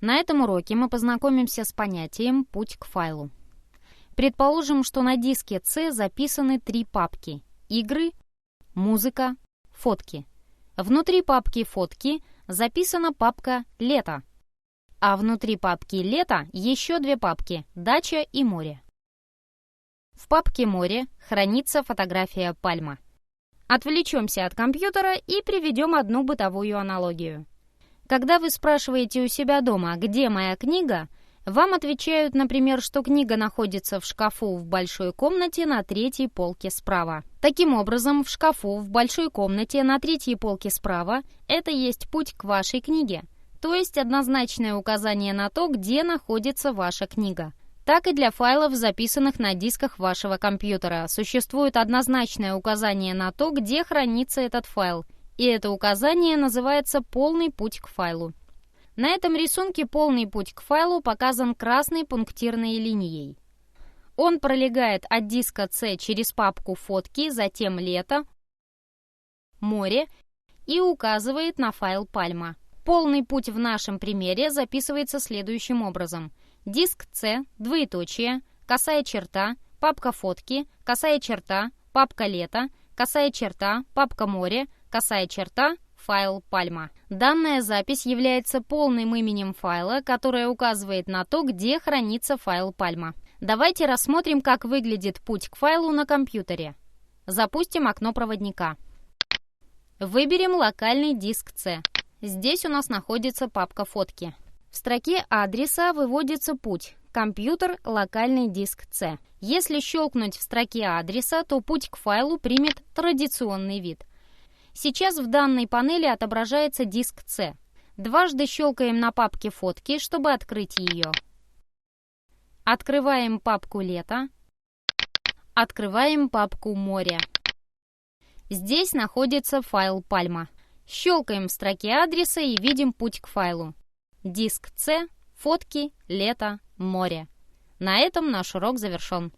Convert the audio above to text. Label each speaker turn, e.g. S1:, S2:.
S1: На этом уроке мы познакомимся с понятием «путь к файлу». Предположим, что на диске C записаны три папки – игры, музыка, фотки. Внутри папки «Фотки» записана папка «Лето», а внутри папки «Лето» еще две папки «Дача» и «Море». В папке «Море» хранится фотография пальма. Отвлечемся от компьютера и приведем одну бытовую аналогию – когда вы спрашиваете у себя дома, где моя книга, вам отвечают, например, что книга находится в шкафу в большой комнате на третьей полке справа. Таким образом, в шкафу в большой комнате на третьей полке справа это есть путь к вашей книге, то есть однозначное указание на то, где находится ваша книга. Так и для файлов, записанных на дисках вашего компьютера, существует однозначное указание на то, где хранится этот файл – и это указание называется «Полный путь к файлу». На этом рисунке полный путь к файлу показан красной пунктирной линией. Он пролегает от диска C через папку «Фотки», затем «Лето», «Море» и указывает на файл «Пальма». Полный путь в нашем примере записывается следующим образом. Диск C, двоеточие, косая черта, папка «Фотки», косая черта, папка «Лето», косая черта, папка «Море», косая черта, файл Пальма. Данная запись является полным именем файла, которое указывает на то, где хранится файл Пальма. Давайте рассмотрим, как выглядит путь к файлу на компьютере. Запустим окно проводника. Выберем локальный диск C. Здесь у нас находится папка «Фотки». В строке адреса выводится путь «Компьютер, локальный диск C». Если щелкнуть в строке адреса, то путь к файлу примет традиционный вид. Сейчас в данной панели отображается диск C. Дважды щелкаем на папке «Фотки», чтобы открыть ее. Открываем папку «Лето». Открываем папку «Море». Здесь находится файл «Пальма». Щелкаем в строке адреса и видим путь к файлу. Диск C, фотки, лето, море. На этом наш урок завершен.